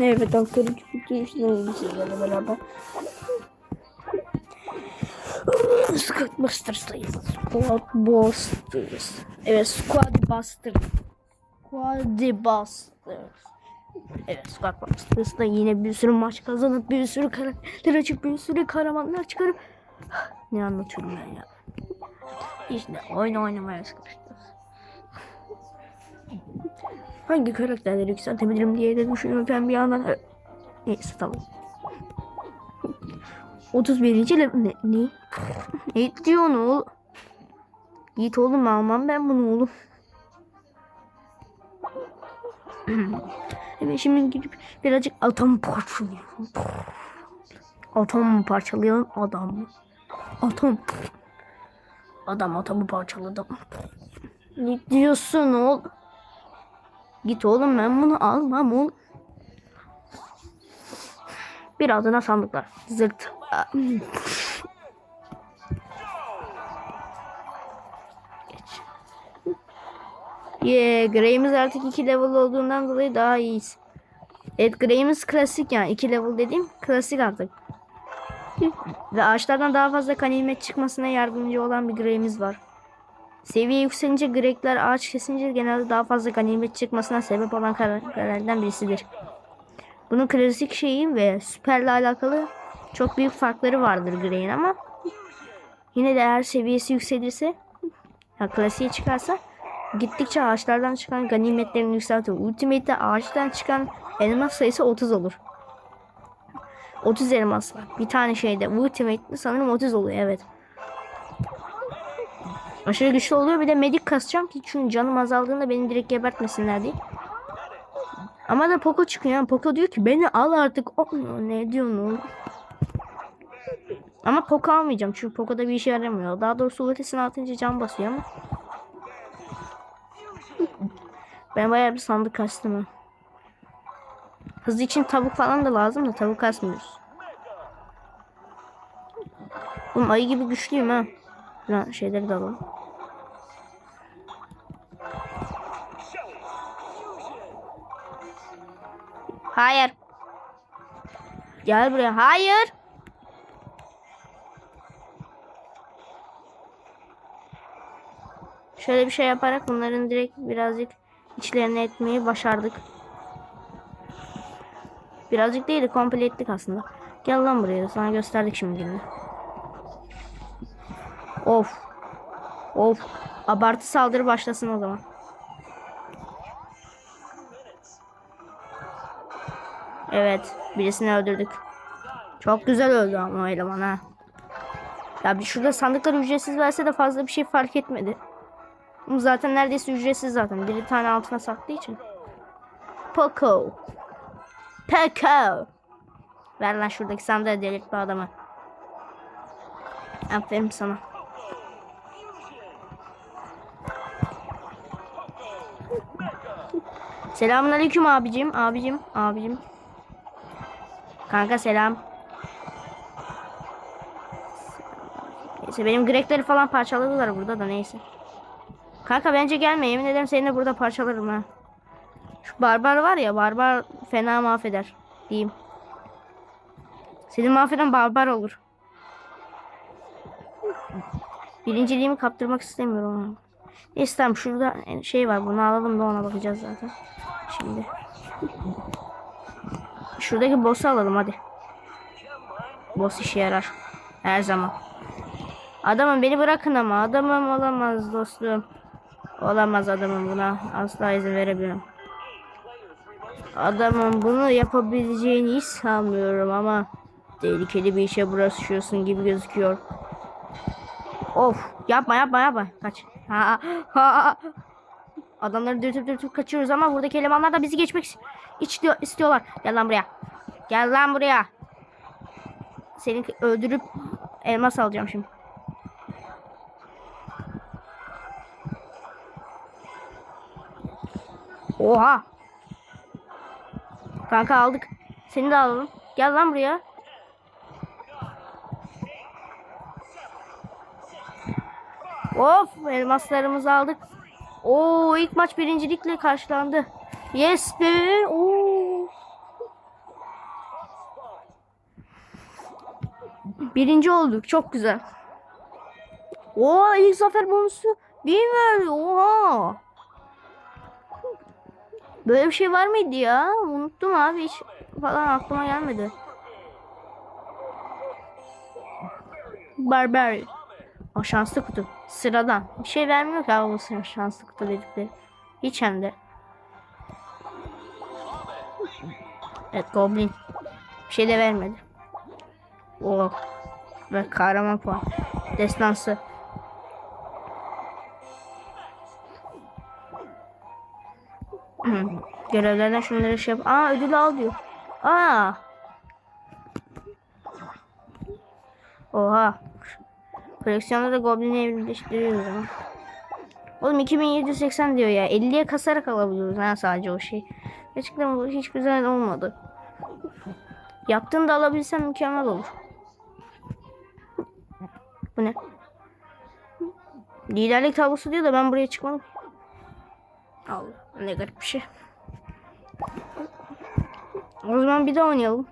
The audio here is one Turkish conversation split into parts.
Evet Ankara Kütüphanesi'nin sizlerle beraber Squad Busters'tayız. Squad Busters. Evet Squad Busters. Squad Busters. Evet Squad Busters'ta yine bir sürü maç kazanıp bir sürü karakter açıp bir sürü kahramanlar çıkarıp ne anlatıyorum ben ya. İşte oyun oynamaya çalışıyoruz. Hangi karakterleri yükseltebilirim diye de düşünürken bir yandan Ö- neyse tamam. 31. level ne? Ne, ne diyorsun oğlum? Git oğlum almam ben bunu oğlum. evet şimdi gidip birazcık atom parçalayalım. Atom parçalayalım adam. Atom. Adam atomu parçaladım. Ne diyorsun oğlum? Git oğlum ben bunu almam oğlum. Birazdan sandıklar. Zırt. Geç. Yeah, Grey'imiz artık 2 level olduğundan dolayı daha iyiyiz. Evet Grey'imiz klasik yani 2 level dediğim klasik artık. Ve ağaçlardan daha fazla kanimet çıkmasına yardımcı olan bir Grey'imiz var. Seviye yükselince Grekler ağaç kesince genelde daha fazla ganimet çıkmasına sebep olan karakterlerden birisidir. Bunun klasik şeyi ve süperle alakalı çok büyük farkları vardır Grey'in ama yine de eğer seviyesi yükselirse ya klasiğe çıkarsa gittikçe ağaçlardan çıkan ganimetlerini yükseltir. Ultimate'de ağaçtan çıkan elmas sayısı 30 olur. 30 elmas var. Bir tane şeyde Ultimate'de sanırım 30 oluyor evet. Aşırı güçlü oluyor. Bir de medik kasacağım ki çünkü canım azaldığında beni direkt gebertmesinler diye. Ama da Poco çıkıyor. Poco diyor ki beni al artık. Oh, ne diyorsun oğlum? Ama Poco almayacağım. Çünkü Poco'da bir işe yaramıyor. Daha doğrusu ultisini atınca can basıyor ama. Ben bayağı bir sandık kastım. Hızlı için tavuk falan da lazım da tavuk kasmıyoruz. Oğlum ayı gibi güçlüyüm ha. Lan şeyleri de alalım. Hayır. Gel buraya. Hayır. Şöyle bir şey yaparak bunların direkt birazcık içlerine etmeyi başardık. Birazcık değil de komple ettik aslında. Gel lan buraya. Sana gösterdik şimdi gününü. Of. Of. Abartı saldırı başlasın o zaman. Evet. Birisini öldürdük. Çok güzel öldü ama eleman ha. Ya bir şurada sandıklar ücretsiz verse de fazla bir şey fark etmedi. Zaten neredeyse ücretsiz zaten. Bir tane altına sattığı için. Poco. Poco. Ver lan şuradaki sandığı delirtme adamı. Aferin sana. Selamun aleyküm abicim. Abicim. Abicim. Kanka selam. Neyse benim Grekleri falan parçaladılar burada da neyse. Kanka bence gelme. Yemin ederim seni de burada parçalarım ha. Şu barbar var ya barbar fena mahveder. Diyeyim. Seni mahveden barbar olur. Birinciliğimi kaptırmak istemiyorum ama. Neyse tamam şurada şey var bunu alalım da ona bakacağız zaten. Şimdi. Şuradaki boss'u alalım hadi. Boss işe yarar. Her zaman. Adamım beni bırakın ama adamım olamaz dostum. Olamaz adamım buna. Asla izin veremiyorum. Adamın bunu yapabileceğini hiç sanmıyorum ama tehlikeli bir işe bulaşıyorsun gibi gözüküyor. Of yapma yapma yapma. Kaç. Ha, ha. Adamları dürtüp dürtüp kaçıyoruz ama buradaki elemanlar da bizi geçmek istiyor, istiyorlar. Gel lan buraya. Gel lan buraya. Seni öldürüp elmas alacağım şimdi. Oha. Kanka aldık. Seni de alalım. Gel lan buraya. Of elmaslarımızı aldık. Oo ilk maç birincilikle karşılandı. Yes be. Oo. Birinci olduk. Çok güzel. Oo ilk zafer bonusu değil mi? Oha. Böyle bir şey var mıydı ya? Unuttum abi hiç falan aklıma gelmedi. Barbary. O şanslı kutu. Sıradan. Bir şey vermiyor ki abi bu şanslı kutu dedikleri. Hiç hem de. Evet Goblin. Bir şey de vermedi. Oh. Ve kahraman puan. Destansı. Görevlerden şunları şey yap. Aa ödül al diyor. Aa. Oha. Koleksiyonda da Goblin'i evrimleştiriyoruz ama. Oğlum 2780 diyor ya. 50'ye kasarak alabiliyoruz ha sadece o şey. Gerçekten bu hiç güzel olmadı. Yaptığında alabilsem mükemmel olur. Bu ne? Liderlik tablosu diyor da ben buraya çıkmadım. Allah ne garip bir şey. O zaman bir daha oynayalım.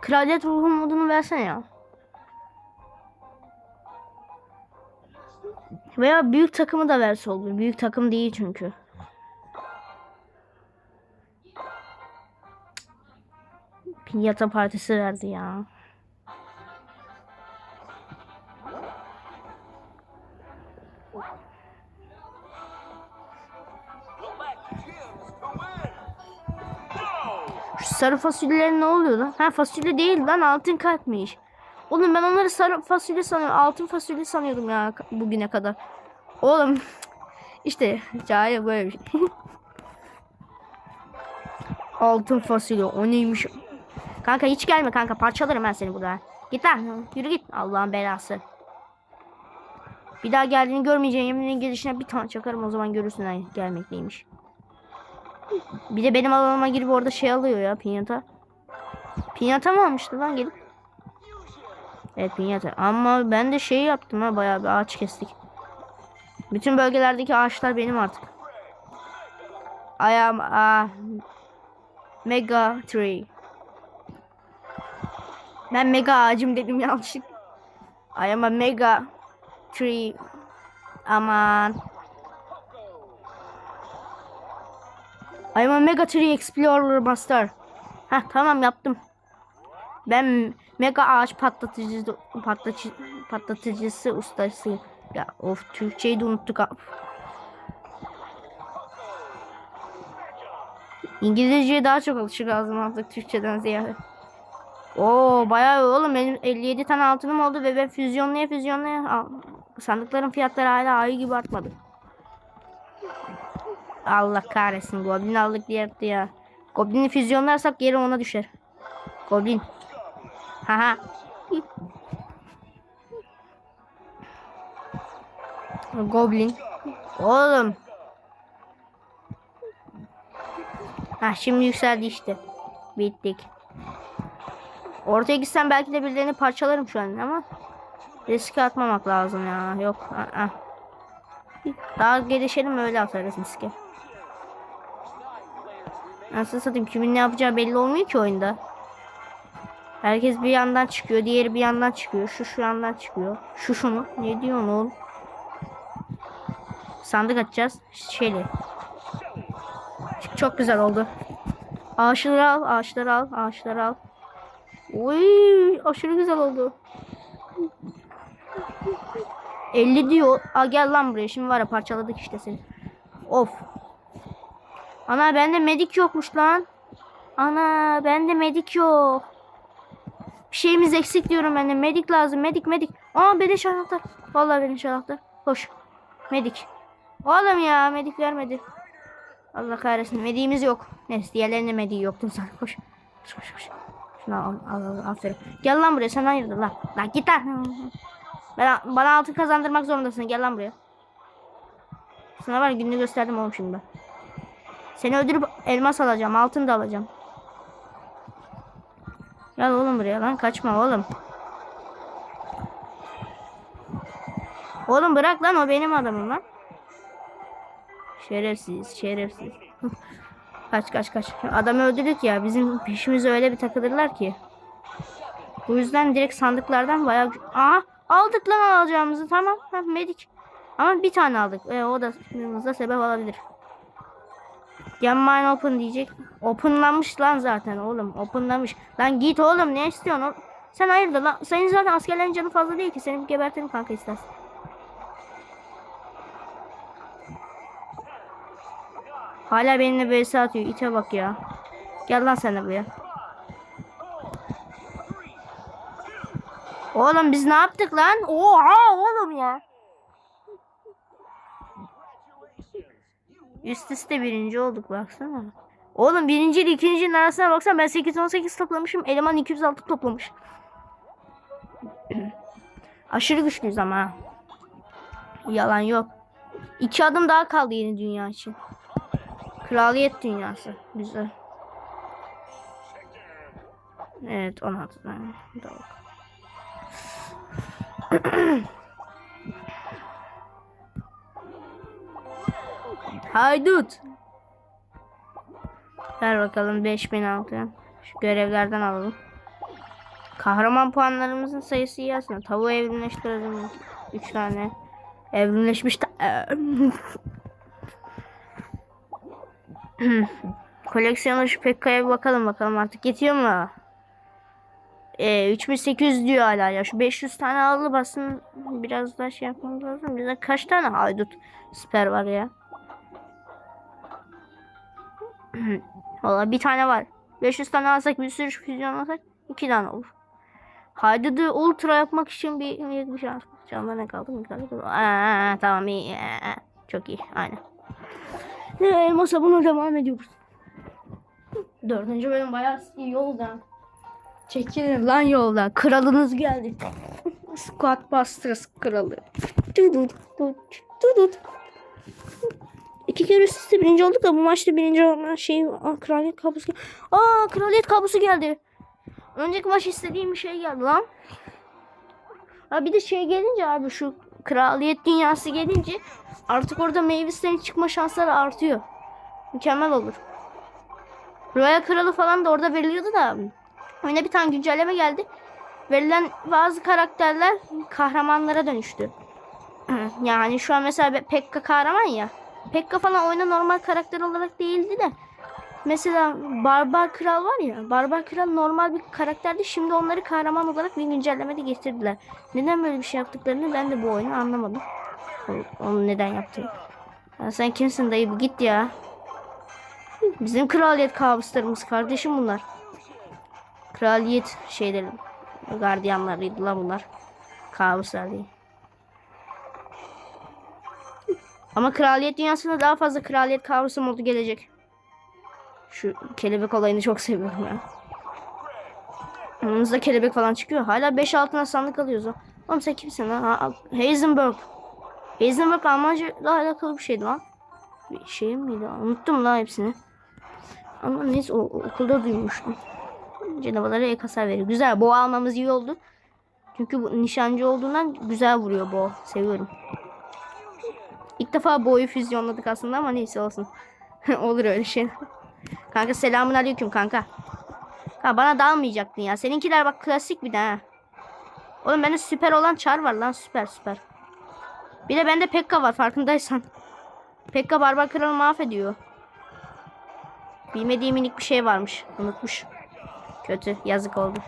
Kraliyet ruhu modunu versene ya. Veya büyük takımı da verse olur. Büyük takım değil çünkü. Pinyata partisi verdi ya. Şu sarı fasulyeler ne oluyor lan? Ha fasulye değil lan altın kalpmiş. Oğlum ben onları sarı fasulye sanıyorum. Altın fasulye sanıyordum ya bugüne kadar. Oğlum işte cahil böyle bir şey. altın fasulye o neymiş? Kanka hiç gelme kanka parçalarım ben seni burada. Git lan yürü git Allah'ın belası. Bir daha geldiğini görmeyeceğin yeminin gelişine bir tane çakarım o zaman görürsün ha gelmek neymiş. Bir de benim alanıma girip orada şey alıyor ya pinyata. Pinyata mı almıştı lan gelip? Evet pinyata. Ama ben de şey yaptım ha bayağı bir ağaç kestik. Bütün bölgelerdeki ağaçlar benim artık. I am a mega tree. Ben mega ağacım dedim yanlışlık. I am a mega tree. Aman. I am a mega tree explorer master. Heh tamam yaptım. Ben mega ağaç patlatıcısı patlatıcı, patlatıcısı ustasıyım. Ya of Türkçeyi de unuttuk. İngilizceye daha çok alışık lazım artık Türkçeden ziyade. Oo bayağı oğlum benim 57 tane altınım oldu ve ben füzyonlaya al- sandıkların fiyatları hala ayı gibi artmadı. Allah kahretsin Goblin aldık diye ya. Goblin'i füzyonlarsak geri ona düşer. Goblin. Haha. Goblin. Oğlum. Ha şimdi yükseldi işte. Bittik. Ortaya gitsem belki de birilerini parçalarım şu an ama riske atmamak lazım ya. Yok. aa. Daha gelişelim öyle atarız riske. Nasıl satayım kimin ne yapacağı belli olmuyor ki oyunda. Herkes bir yandan çıkıyor, diğeri bir yandan çıkıyor. Şu şu yandan çıkıyor. Şu şunu. Ne diyorsun oğlum? Sandık açacağız. Şeyli. Çok güzel oldu. Ağaçları al, ağaçları al, ağaçları al. Uy, aşırı güzel oldu. 50 diyor. Aa, gel lan buraya. Şimdi var ya parçaladık işte seni. Of. Ana bende medik yokmuş lan. Ana bende medik yok. Bir şeyimiz eksik diyorum ben de. Medik lazım. Medik medik. Aa beleş anahtar. Vallahi beleş anahtar. Hoş. Medik. Oğlum ya medik vermedi. Allah kahretsin. Mediğimiz yok. Neyse diğerlerinde mediği yoktu zaten. Koş. Koş koş koş. Şunu al, al, al, aferin. Gel lan buraya sen hayırdır lan. Lan git lan. Ben, bana altın kazandırmak zorundasın. Gel lan buraya. Sana var gününü gösterdim oğlum şimdi ben. Seni öldürüp elmas alacağım. Altın da alacağım. Gel oğlum buraya lan. Kaçma oğlum. Oğlum bırak lan o benim adamım lan. Şerefsiz, şerefsiz. Kaç kaç kaç. Adamı öldürdük ya. Bizim peşimize öyle bir takılırlar ki. Bu yüzden direkt sandıklardan bayağı... Aa aldık lan alacağımızı. Tamam. Ha, medik. Ama bir tane aldık. E, o da sebep olabilir. Gem open diyecek. Openlanmış lan zaten oğlum. Openlanmış. Lan git oğlum ne istiyorsun? oğlum? Sen hayırdır lan? Senin zaten askerlerin canı fazla değil ki. Seni gebertelim kanka istersen. Hala benimle vs atıyor. İte bak ya. Gel lan sen de buraya. Oğlum biz ne yaptık lan? Oha oğlum ya. Üst üste birinci olduk baksana. Oğlum birinci ile ikincinin arasına baksan ben 818 toplamışım. Eleman 206 toplamış. Aşırı güçlüyüz ama. Yalan yok. İki adım daha kaldı yeni dünya için. Kraliyet dünyası. Güzel. Evet 16 tane. Doğru. Haydut. Ver bakalım 5000 altın. Şu görevlerden alalım. Kahraman puanlarımızın sayısı iyi aslında. Tavuğu evrimleştirelim. 3 tane. Evrimleşmiş ta- Koleksiyona şu Pekka'ya bir bakalım bakalım artık yetiyor mu? Ee, 3800 diyor hala ya. Şu 500 tane alıp aslında biraz daha şey yapmamız lazım. Bize kaç tane haydut süper var ya? Valla bir tane var. 500 tane alsak bir sürü füzyon alsak iki tane olur. Haydudu ultra yapmak için bir, bir, şey Canlar ne kaldı mı kaldı? Aa, tamam iyi. Aa, çok iyi. Aynen. Ee, elmasa bunu devam ediyoruz. Dördüncü bölüm bayağı iyi yoldan. Çekilin lan yoldan. Kralınız geldi. Squad Busters kralı. Dudut, dudut, dudut. İki kere üst üste birinci olduk da bu maçta birinci olma şey Aa, kraliyet kablosu. Aa kraliyet kablosu geldi. Önceki maç istediğim bir şey geldi lan. Ha bir de şey gelince abi şu kraliyet dünyası gelince artık orada meyvesinin çıkma şansları artıyor. Mükemmel olur. Royal Kralı falan da orada veriliyordu da oyuna bir tane güncelleme geldi. Verilen bazı karakterler kahramanlara dönüştü. yani şu an mesela Pekka kahraman ya. Pekka falan oyuna normal karakter olarak değildi de. Mesela Barbar Kral var ya. Barbar Kral normal bir karakterdi. Şimdi onları kahraman olarak bir güncellemede getirdiler. Neden böyle bir şey yaptıklarını ben de bu oyunu anlamadım. Onu neden yaptığını. Ya sen kimsin dayı? Git ya. Bizim kraliyet kabuslarımız kardeşim bunlar. Kraliyet şeyleri. Gardiyanlarıydı lan bunlar. Kabuslar değil. Ama kraliyet dünyasında daha fazla kraliyet kabusu modu gelecek. Şu kelebek olayını çok seviyorum ya. Yanımızda kelebek falan çıkıyor. Hala 5 altına sandık alıyoruz. Oğlum sen kimsin lan? Ha, Heisenberg. Heisenberg Almanca alakalı bir şeydi lan. Bir şey miydi? Unuttum lan hepsini. Ama neyse o- okulda duymuştum. Canavarlara ek hasar veriyor. Güzel. Boğa almamız iyi oldu. Çünkü bu nişancı olduğundan güzel vuruyor boğa. Seviyorum. İlk defa boğayı füzyonladık aslında ama neyse olsun. Olur öyle şey. Kanka selamun aleyküm kanka. Ha bana dalmayacaktın ya. Seninkiler bak klasik bir de ha. Oğlum bende süper olan çar var lan süper süper. Bir de bende Pekka var farkındaysan. Pekka barbar kralı mahvediyor. Bilmediğim minik bir şey varmış. Unutmuş. Kötü yazık oldu.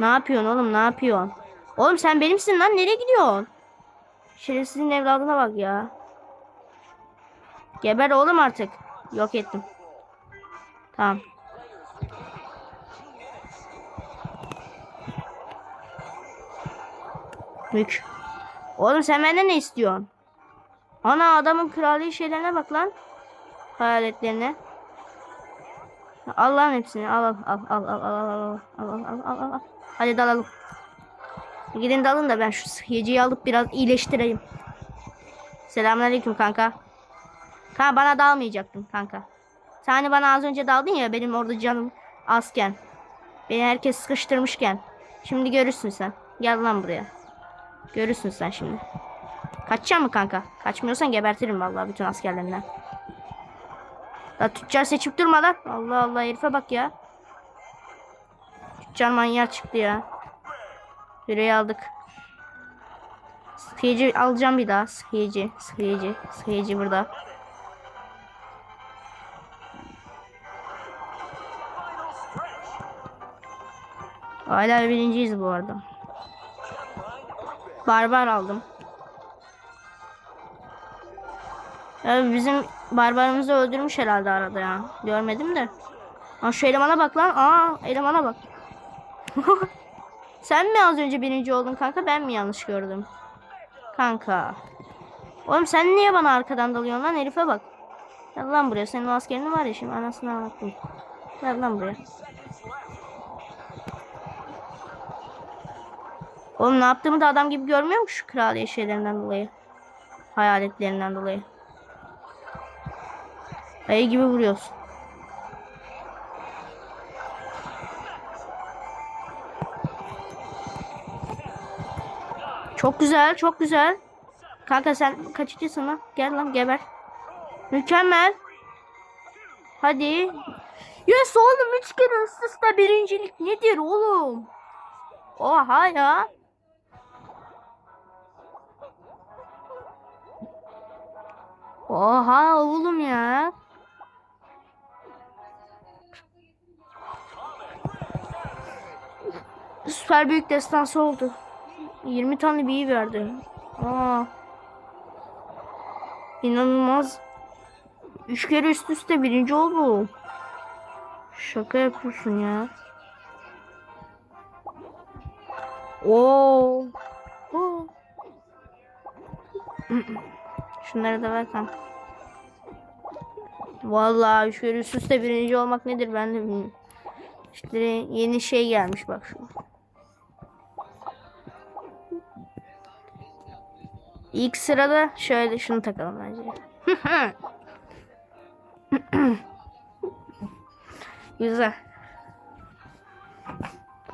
Ne yapıyorsun oğlum ne yapıyorsun? Oğlum sen benimsin lan nereye gidiyorsun? Şerefsizin evladına bak ya. Geber oğlum artık. Yok ettim. Tamam. Mük. Oğlum sen benden ne istiyorsun? Ana adamın krali şeylerine bak lan. Hayaletlerine. Al lan hepsini. Al al al al al al al al al al al al. Hadi dalalım. Gidin dalın da ben şu yeciyi alıp biraz iyileştireyim. Selamünaleyküm kanka. Kanka bana dalmayacaktın kanka. Sen hani bana az önce daldın ya benim orada canım azken. Beni herkes sıkıştırmışken. Şimdi görürsün sen. Gel lan buraya. Görürsün sen şimdi. Kaçacak mı kanka? Kaçmıyorsan gebertirim vallahi bütün askerlerinden. La tüccar seçip durma lan. Allah Allah herife bak ya. Tüccar manyağı çıktı ya. Yüreği aldık. Sıkıcı alacağım bir daha. Sıkıcı, sıkıcı, sıkıcı burada. Hala birinciyiz bu arada. Barbar aldım. Ya bizim barbarımızı öldürmüş herhalde arada ya. Görmedim de. Aa, şu elemana bak lan. Aa elemana bak. Sen mi az önce birinci oldun kanka? Ben mi yanlış gördüm? Kanka. Oğlum sen niye bana arkadan dalıyorsun lan? Herife bak. Gel lan buraya. Senin o askerin var ya şimdi anasını anlattım. Gel lan buraya. Oğlum ne yaptığımı da adam gibi görmüyor mu şu kraliyet şeylerinden dolayı? Hayaletlerinden dolayı. Ayı gibi vuruyorsun. Çok güzel, çok güzel. Kanka sen kaçıncısın lan? Gel lan geber. Mükemmel. Hadi. Yes oğlum 3 kere üst üste birincilik nedir oğlum? Oha ya. Oha oğlum ya. Süper büyük destansı oldu. 20 tane büyü verdi. Aa. İnanılmaz. Üç kere üst üste birinci oldu. Şaka yapıyorsun ya. Oo. Oo. Şunları da ver kanka. Vallahi üç kere üst üste birinci olmak nedir ben de bilmiyorum. İşte yeni şey gelmiş bak şu. İlk sırada şöyle şunu takalım bence. güzel.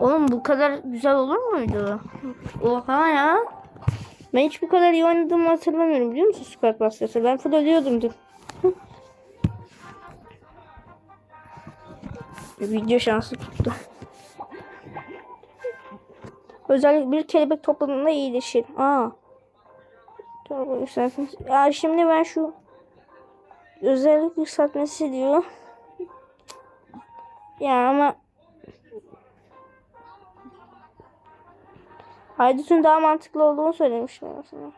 Oğlum bu kadar güzel olur muydu? Oha ya. Ben hiç bu kadar iyi oynadığımı hatırlamıyorum biliyor musun Squad Busters'ı? Ben full ölüyordum dün. Video şansı tuttu. Özellikle bir kelebek topladığında iyileşir. Aa. Torba yükseltmesi. Ya şimdi ben şu özellik yükseltmesi diyor. Ya ama Haydut'un daha mantıklı olduğunu söylemiştim aslında.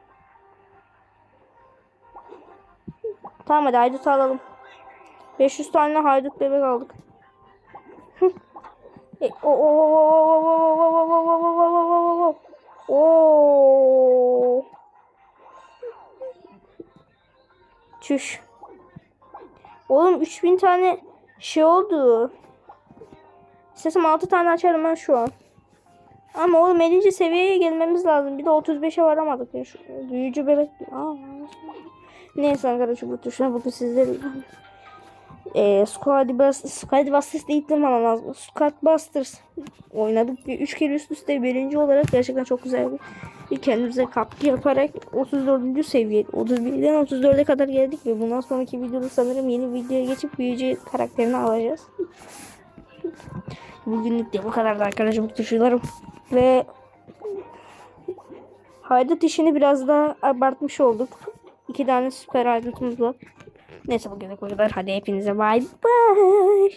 Tamam hadi Haydut'u alalım. 500 tane Haydut bebek aldık. E, o o o o o o o o o Çüş. Oğlum 3000 tane şey oldu. İstesem 6 tane açarım ben şu an. Ama oğlum 50. seviyeye gelmemiz lazım. Bir de 35'e varamadık. Ya. Şu, büyücü bebek. Aa, neyse arkadaşlar bu tuşuna bugün sizlere e, Squad Busters Squad Busters durmam lazım. Squad Busters oynadık. Bir üç kere üst üste birinci olarak gerçekten çok güzel bir, bir kendimize katkı yaparak 34. seviye 31'den 34'e kadar geldik ve bundan sonraki videoda sanırım yeni videoya geçip büyücü karakterini alacağız. Bugünlük de bu kadar da arkadaşlar bu tuşlarım. Ve haydut işini biraz daha abartmış olduk. İki tane süper haydutumuz var. Neyse bugünlük bu kadar. Hadi hepinize bay bay.